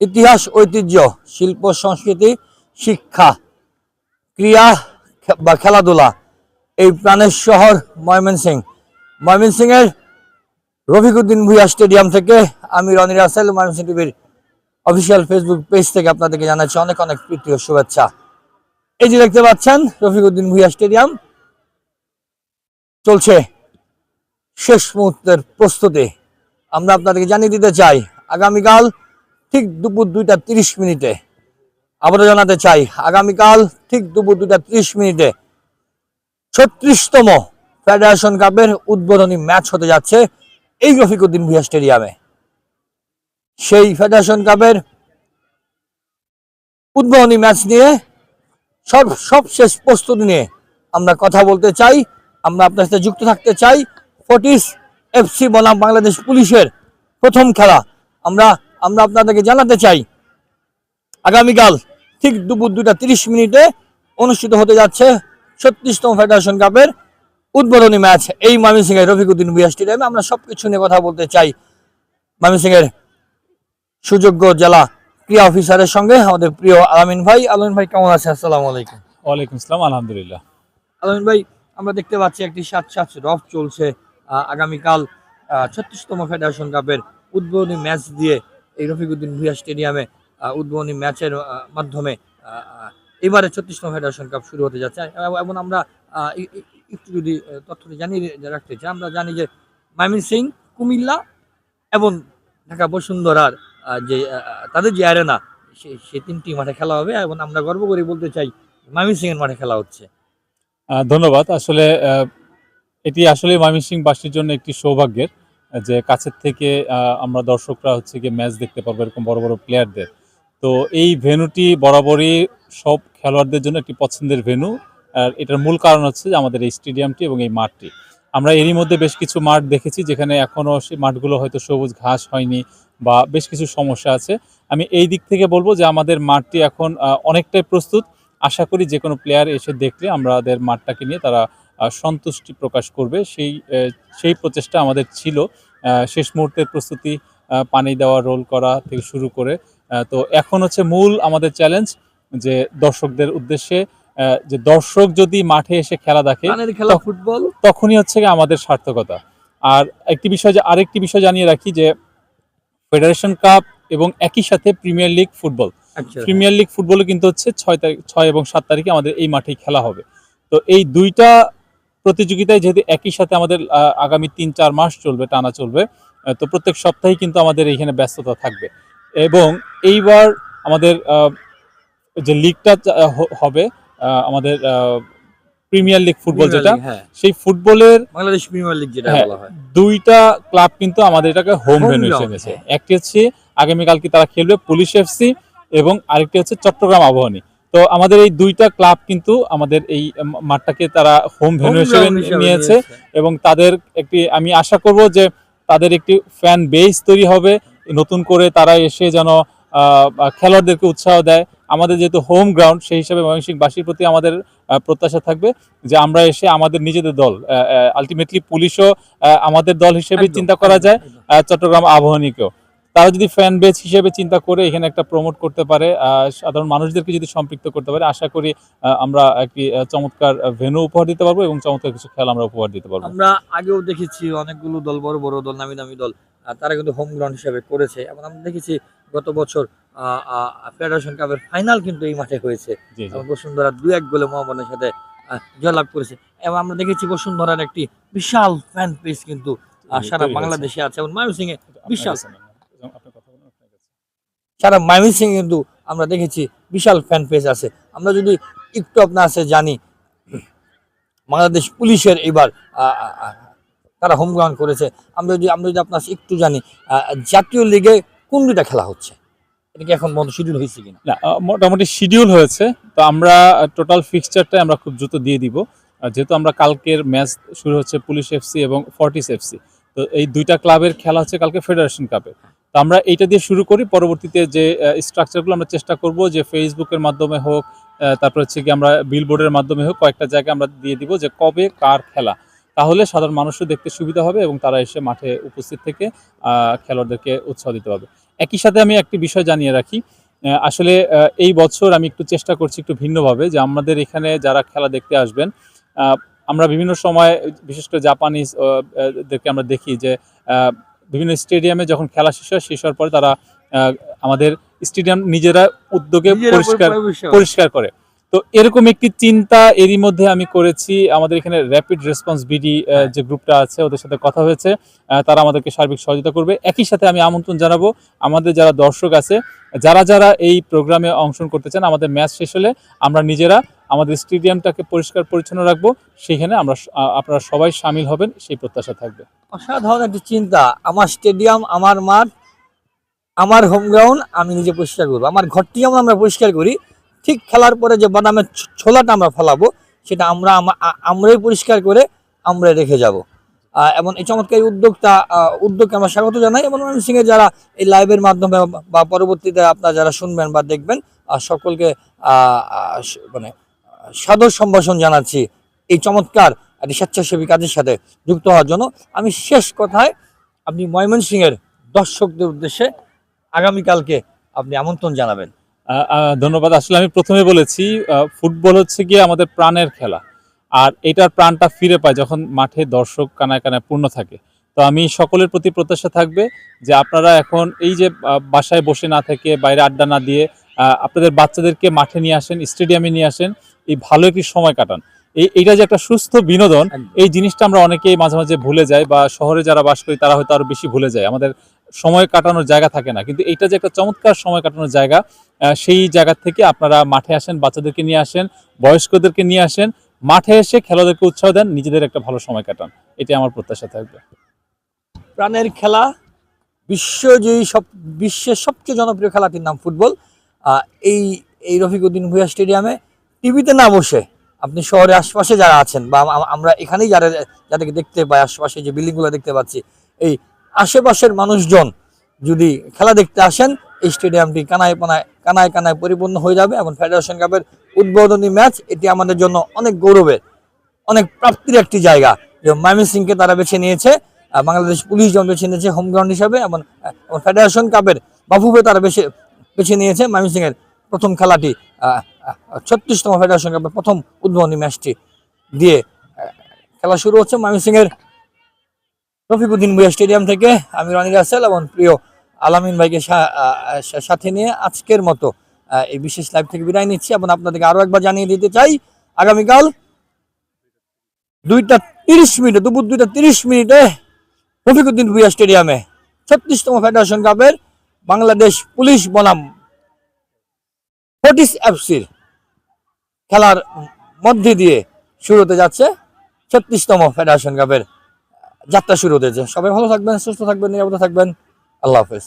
ইতিহাস, ঐতিহ্য, শিল্প, সংস্কৃতি, শিক্ষা ক্রিয়া বা খেলাধুলা, এই প্রাণের শহর ময়মনসিং ময়মনসিংয়ের রফিকুদ্দিন ভুইয়া স্টেডিয়াম থেকে আমি রনি রাসেল ময়মনসিং টিভির অফিসিয়াল ফেসবুক পেজ থেকে আপনাদেরকে জানাচ্ছি অনেক অনেক প্রীতি ও শুভেচ্ছা। এই যে দেখতে পাচ্ছেন, রফিকুদ্দিন ভুইয়া স্টেডিয়াম। চলছে শেষ মুহূর্তের প্রস্তুতি। আমরা আপনাদেরকে জানিয়ে দিতে চাই, আগামীকাল ঠিক দুপুর দুইটা তিরিশ মিনিটে। আবারও জানাতে চাই, আগামীকাল ঠিক দুপুর দুইটা তিরিশ মিনিটে ছত্রিশতম ফেডারেশন কাপের উদ্বোধনী ম্যাচ হতে যাচ্ছে এই রফিকুদ্দিন ভুইয়া স্টেডিয়ামে। সেই ফেডারেশন কাপের উদ্বোধনী ম্যাচ নিয়ে সব সবশেষ প্রস্তুতি নিয়ে আমরা কথা বলতে চাই। আমরা আপনার সাথে যুক্ত থাকতে চাই। ফটিস এফসি বনাম বাংলাদেশ পুলিশের প্রথম খেলা। আমরা আমরা আপনাদেরকে জানাতে চাই আগামীকাল ঠিক দুপুর দুটা তিরিশ মিনিটে অনুষ্ঠিত হতে যাচ্ছে ছত্রিশতম ফেডারেশন কাপের উদ্বোধনী ম্যাচ। এই ময়মনসিংহ এর রফিকুদ্দিন ভুইয়া স্টেডিয়ামে আমরা সবকিছু নিয়ে কথা বলতে চাই। ময়মনসিংহের সুযোগ্য জেলা ক্রিয়া অফিসারের সঙ্গে আমাদের প্রিয় আলামিন ভাই। আলামিন ভাই কেমন আছে আসসালামু আলাইকুম। ওয়ালাইকুম আসসালাম আলহামদুলিল্লাহ। আলমিন ভাই আমরা দেখতে পাচ্ছি একটি সাত সাত রফ চলছে আগামীকাল ছত্রিশতম ফেডারেশন কাপের উদ্বোধনী ম্যাচ দিয়ে এই রফিকুদ্দিন ভুইয়া স্টেডিয়ামে উদ্বোধনী ম্যাচের মাধ্যমে এবারে ছত্রিশতম ফেডারেশন কাপ শুরু হতে যাচ্ছে। এবং- আমরা একটু যদি তথ্যটি জানিয়ে রাখতে চাই, আমরা জানি যে মাইমিন সিং, কুমিল্লা এবং ঢাকা বসুন্ধরার যে তাদের যে অ্যারেনা সে সে তিনটি মাঠে খেলা হবে এবং আমরা গর্ব করে বলতে চাই মাইমিন সিংয়ের মাঠে খেলা হচ্ছে। ধন্যবাদ। আসলে এটি আসলে ময়মনসিংহবাসীর জন্য একটি সৌভাগ্যের। যে কাছের থেকে আমরা দর্শকরা হচ্ছে গিয়ে ম্যাচ দেখতে পারব এরকম বড় বড় প্লেয়ারদের তো এই ভেন্যুটি বরাবরই সব খেলোয়াড়দের জন্য একটি পছন্দের ভেন্যু। আর এটার মূল কারণ হচ্ছে যে আমাদের এই স্টেডিয়ামটি এবং এই মাঠটি। আমরা এরই মধ্যে বেশ কিছু মাঠ দেখেছি যেখানে এখনও সেই মাঠগুলো হয়তো সবুজ ঘাস হয়নি বা বেশ কিছু সমস্যা আছে। আমি এই দিক থেকে বলব যে আমাদের মাঠটি এখন অনেকটাই প্রস্তুত। আশা করি যে কোনো প্লেয়ার এসে দেখলে আমাদের মাঠটাকে নিয়ে তারা সন্তুষ্টি প্রকাশ করবে। সেই সেই প্রচেষ্টা আমাদের ছিল। শেষ মুহূর্তের প্রস্তুতি পানি দেওয়া রোল করা থেকে শুরু করে তো এখন হচ্ছে মূল আমাদের চ্যালেঞ্জ যে দর্শকদের উদ্দেশ্যে যে দর্শক যদি মাঠে এসে খেলা দেখে খেলা ফুটবল? তখনই হচ্ছে আমাদের সার্থকতা। আর একটি বিষয় যে আরেকটি বিষয় জানিয়ে রাখি যে ফেডারেশন কাপ এবং একই সাথে premier league football premier league ফুটবলে কিন্তু হচ্ছে ছয় তারিখ ছয় এবং সাত তারিখে আমাদের এই মাঠেই খেলা হবে। তো এই দুইটা প্রতিযোগিতায় যেহেতু একই সাথে আমাদের আগামী তিন চার মাস চলবে টানা চলবে তো প্রত্যেক সপ্তাহে কিন্তু আমাদের এইখানে ব্যস্ততা থাকবে। এবং এইবার আমাদের যে লিগটা হবে আমাদের প্রিমিয়ার লিগ ফুটবল যেটা হ্যাঁ। সেই ফুটবলের বাংলাদেশ প্রিমিয়ার লিগ যেটা হ্যাঁ, বলা হয়। দুইটা ক্লাব কিন্তু আমাদের এটাকে হোম ভেন্যু হিসেবে হ্যাঁ। একটি হচ্ছে আগামীকালকে তারা খেলবে পুলিশ এফসি এবং আরেকটি হচ্ছে চট্টগ্রাম আবাহনী। তো আমাদের এই দুইটা ক্লাব কিন্তু আমাদের এই মাঠটাকে তারা হোম ভেন্যু হিসেবে নিয়েছে। এবং তাদের একটি আমি আশা করব যে তাদের একটি ফ্যান বেস তৈরি হবে নতুন করে তারা এসে যেন আহ, খেলোয়াড়দেরকে উৎসাহ দেয়। আমাদের যেহেতু হোম গ্রাউন্ড সেই হিসাবে ময়মনসিংহবাসীর প্রতি আমাদের প্রত্যাশা থাকবে যে আমরা এসে আমাদের নিজেদের দল আলটিমেটলি পুলিশও আমাদের দল হিসেবে চিন্তা করা যায় চট্টগ্রাম আবাহনীকেও। তারা যদি ফ্যান বেস হিসেবে চিন্তা করে এখানে একটা প্রমোট করতে পারে সাধারণ মানুষদেরকে যদি সম্পৃক্ত করতে পারে আশা করি আমরা একটি চমৎকার ভেনু উপহার দিতে পারব এবং চমৎকার কিছু খেলা আমরা উপহার দিতে পারব। আমরা আগেও দেখেছি অনেকগুলো দল বড় বড় দল নামি দামি দল তারা কিন্তু হোম গ্রাউন্ড হিসেবে করেছে। এবং আমরা দেখেছি গত বছর ফেডারেশন কাপের ফাইনাল কিন্তু এই মাঠে হয়েছে। বসুন্ধরা দু এক গোলে মোহাম্মদের সাথে জয়লাভ করেছে। এবং আমরা দেখেছি বসুন্ধরার একটি বিশাল ফ্যান পেজ কিন্তু সারা বাংলাদেশে আছে এবং ময়মনসিংহে বিশাল। কাছে না, আপনার কথা বলুন, আপনার কাছে। সারা ময়মনসিংহে কিন্তু আমরা দেখেছি বিশাল ফ্যান পেজ আছে। আমরা যদি একটু আপনার আছে, জানি বাংলাদেশ পুলিশের এবার তারা হোম গ্রাউন্ড করেছে। আমরা যদি আমরা যদি আপনার একটু জানি জাতীয় লিগে কোন দুইটা খেলা হচ্ছে? এটা কি এখন বন্ধ শিডিউল হয়েছে কিনা? না মোটামুটি শিডিউল হয়েছে। তো আমরা টোটাল ফিক্সচারটা আমরা খুব দ্রুত দিয়ে দিব। যেহেতু আমরা কালকের ম্যাচ শুরু হচ্ছে পুলিশ এফসি এবং ফর্টিস এফসি তো এই দুইটা ক্লাবের খেলা হচ্ছে কালকে ফেডারেশন কাপে তো আমরা এইটা দিয়ে শুরু করি। পরবর্তীতে যে স্ট্রাকচারগুলো আমরা চেষ্টা করব যে ফেসবুকের মাধ্যমে হোক তারপর হচ্ছে কি আমরা বিলবোর্ডের মাধ্যমে হোক কয়েকটা জায়গায় আমরা দিয়ে দিব যে কবে কার খেলা। তাহলে সাধারণ মানুষও দেখতে সুবিধা হবে এবং তারা এসে মাঠে উপস্থিত থেকে খেলোয়াড়দেরকে উৎসাহ দিতে পারবে। একই সাথে আমি একটি বিষয় জানিয়ে রাখি আসলে এই বছর আমি একটু চেষ্টা করছি একটু ভিন্নভাবে যে আমাদের এখানে যারা খেলা দেখতে আসবেন আমরা বিভিন্ন সময় বিশেষ করে জাপানিজ আহ, আহ, দেরকে আমরা দেখি যে বিভিন্ন স্টেডিয়ামে যখন খেলা শেষ হয় শেষ হওয়ার পরে তারা আমাদের স্টেডিয়াম নিজেরা উদ্যোগে পরিষ্কার পরিষ্কার করে। তো এরকম একটি চিন্তা এরই মধ্যে আমি করেছি। আমাদের এখানে র্যাপিড রেসপন্স বিডি যে গ্রুপটা আছে ওদের সাথে কথা হয়েছে। তারা আমাদেরকে সার্বিক সহযোগিতা করবে। একই সাথে আমি আমন্ত্রণ জানাব আমাদের যারা দর্শক আছে যারা যারা এই প্রোগ্রামে অংশগ্রহণ করতে চান আমাদের ম্যাচ শেষ হলে আমরা নিজেরা আমাদের স্টেডিয়ামটাকে পরিষ্কার পরিচ্ছন্ন রাখব। সেখানে আমরা আপনারা সবাই সামিল হবেন, সেই প্রত্যাশা থাকবে। অসাধারণ একটি চিন্তা। আমার স্টেডিয়াম, আমার মাঠ, আমার হোম গ্রাউন্ড আমি নিজে পরিষ্কার করব। আমার ঘরটি যেমন আমরা পরিষ্কার করি। ঠিক খেলার পরে যে বাদামের ছোলাটা আমরা ফেলাবো, সেটা আমরা আমরাই পরিষ্কার করে আমরা রেখে যাব। এবং এই চমৎকার উদ্যোগটা উদ্যোগকে আমরা স্বাগত জানাই। এবং সিংহে যারা এই লাইভের মাধ্যমে বা- পরবর্তীতে আপনারা যারা শুনবেন বা দেখবেন সকলকে মানে সাদর সম্ভাষণ জানাচ্ছি এই চমৎকার একটি স্বেচ্ছাসেবী কাজের সাথে যুক্ত হওয়ার জন্য। আমি শেষ কথায় আপনি ময়মনসিংহের দর্শকদের উদ্দেশ্যে আগামীকালকে আপনি আমন্ত্রণ জানাবেন। ধন্যবাদ। আসলে আমি প্রথমে বলেছি ফুটবল হচ্ছে গিয়ে আমাদের প্রাণের খেলা। আর এটার প্রাণটা ফিরে পায় যখন মাঠে দর্শক কানায় কানায় পূর্ণ থাকে। তো আমি সকলের প্রতি প্রত্যাশা থাকবে যে আপনারা এখন এই যে বাসায় বসে না থেকে, বাইরে আড্ডা না দিয়ে আপনাদের বাচ্চাদেরকে মাঠে নিয়ে আসেন স্টেডিয়ামে নিয়ে আসেন এই ভালো একটি সময় কাটান। এই এইটা যে একটা সুস্থ বিনোদন এই জিনিসটা আমরা অনেকেই মাঝে মাঝে ভুলে যাই বা শহরে যারা বাস করি তারা হয়তো আরও বেশি ভুলে যায়। আমাদের সময় কাটানোর জায়গা থাকে না। কিন্তু এইটা যে একটা চমৎকার সময় কাটানোর জায়গা সেই জায়গা থেকে আপনারা মাঠে আসেন বাচ্চাদেরকে নিয়ে আসেন বয়স্কদেরকে নিয়ে আসেন মাঠে এসে খেলাদেরকে উৎসাহ দেন নিজেদের একটা ভালো সময় কাটান। এটি আমার প্রত্যাশা থাকবে। প্রাণের খেলা বিশ্বজয়ী সব বিশ্বের সবচেয়ে জনপ্রিয় খেলাটির নাম ফুটবল। এই এই রফিকুদ্দিন ভুয়া স্টেডিয়ামে টিভিতে না বসে আপনি শহরে আশপাশে যারা আছেন বা আমরা এখানেই যারা, যাদেরকে দেখতে পাই, আশপাশে যে বিল্ডিংগুলো দেখতে পাচ্ছি, এই আশেপাশের মানুষজন যদি খেলা দেখতে আসেন, এই স্টেডিয়ামটি কানায় পানায়, কানায় কানায় পরিপূর্ণ হয়ে যাবে এবং ফেডারেশন কাপের উদ্বোধনী ম্যাচ, এটি আমাদের জন্য অনেক গৌরবের, অনেক প্রাপ্তির একটি জায়গা। যে ময়মনসিংহকে তারা বেছে নিয়েছে বাংলাদেশ পুলিশ যেমন বেছে নিয়েছে, হোম গ্রাউন্ড হিসাবে এবং ফেডারেশন কাপের বাফুফে তারা বেছে বেছে নিয়েছে ময়মনসিংহের প্রথম খেলাটি ছত্রিশতম ফেডারেশন কাপের প্রথম উদ্বোধনী ম্যাচটি দিয়ে খেলা শুরু হচ্ছে ময়মনসিংহের রফিকুদ্দিন ভুইয়া স্টেডিয়াম থেকে। আমি রনি রাসেল এবং প্রিয় আলামিন ভাইকে সাথে নিয়ে আজকের মতো এই বিশেষ লাইভ থেকে বিদায় নিচ্ছি। এবং আপনাদেরকে আরও একবার জানিয়ে দিতে চাই, আগামীকাল দুইটা তিরিশ মিনিটে, দুপুর দুইটা তিরিশ মিনিটে রফিকুদ্দিন ভুইয়া স্টেডিয়ামে ছত্রিশতম ফেডারেশন কাপের বাংলাদেশ পুলিশ বনাম। ফোর্টিস এফসির খেলার মধ্যে দিয়ে শুরু হতে যাচ্ছে ছত্রিশতম ফেডারেশন কাপের যাত্রা শুরু হতেছে সবাই ভালো থাকবেন, সুস্থ থাকবেন, নিরাপদে থাকবেন। আল্লাহ হাফেজ।